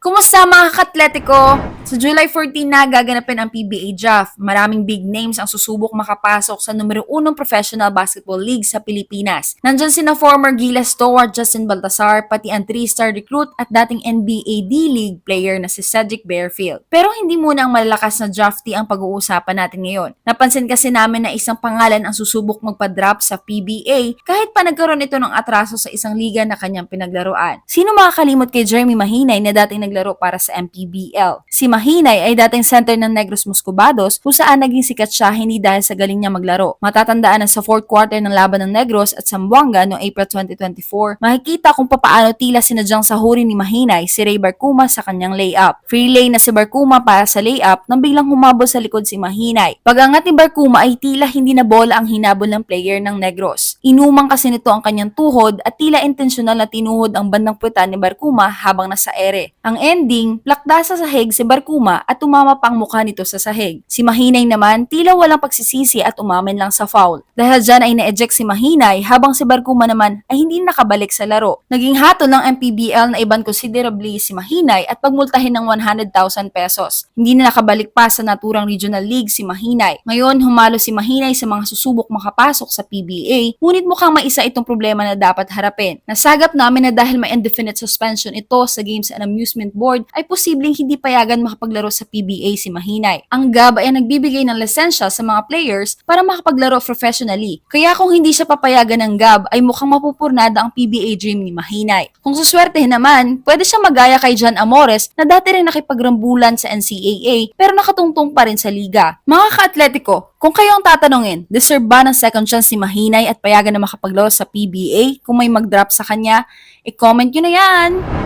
Kumusta mga katletiko? Sa July 14 na gaganapin ang PBA draft. Maraming big names ang susubok makapasok sa numero unong professional basketball league sa Pilipinas. Nandyan sina former Gilas Stewart, Justin Baltasar, pati ang 3-star recruit at dating NBA D-League player na si Cedric Bearfield. Pero hindi muna ang malalakas na draftee ang pag-uusapan natin ngayon. Napansin kasi namin na isang pangalan ang susubok magpa-draft sa PBA kahit pa nagkaroon ito ng atraso sa isang liga na kanyang pinaglaruan. Sino makakalimot kay Jeremy Mahinay na dating naglaro para sa MPBL? Si Mahinay ay dating center ng Negros Muscobados kung saan naging sikat siya hindi dahil sa galing niya maglaro. Matatandaan na sa fourth quarter ng laban ng Negros at Zamboanga noong April 2024, makikita kung papaano tila sinadyang sahurin ni Mahinay si Ray Barcuma sa kanyang layup. Free lane na si Barcuma para sa layup nang biglang humabol sa likod si Mahinay. Pagangat ni Barcuma ay tila hindi na bola ang hinabol ng player ng Negros. Inumang kasi nito ang kanyang tuhod at tila intensyonal na tinuhod ang bandang puweta ni Barcuma habang nasa ere. Ang ending, plakda sa sahig si Barcuma at tumama pa ang mukha nito sa sahig. Si Mahinay naman, tila walang pagsisisi at umamin lang sa foul. Dahil dyan ay na-eject si Mahinay habang si Barcuma naman ay hindi nakabalik sa laro. Naging hatol ng MPBL na iban considerably si Mahinay at pagmultahin ng 100,000 pesos. Hindi na nakabalik pa sa naturang regional league si Mahinay. Ngayon, humalo si Mahinay sa mga susubok makapasok sa PBA, ngunit mukhang may isa itong problema na dapat harapin. Nasagap namin na dahil may indefinite suspension ito sa Games and Amusement Board, ay posibleng hindi payagan makapaglaro sa PBA si Mahinay. Ang GAB ay nagbibigay ng lisensya sa mga players para makapaglaro professionally. Kaya kung hindi siya papayagan ng GAB, ay mukhang mapupurnada ang PBA dream ni Mahinay. Kung suswertehin naman, pwede siya magaya kay John Amores na dati rin nakipagrambulan sa NCAA pero nakatungtong pa rin sa liga. Mga ka-atletiko, kung kayo ang tatanungin, deserve ba ng second chance si Mahinay at payagan na makapaglaro sa PBA kung may mag-drop sa kanya? I-comment nyo na yan!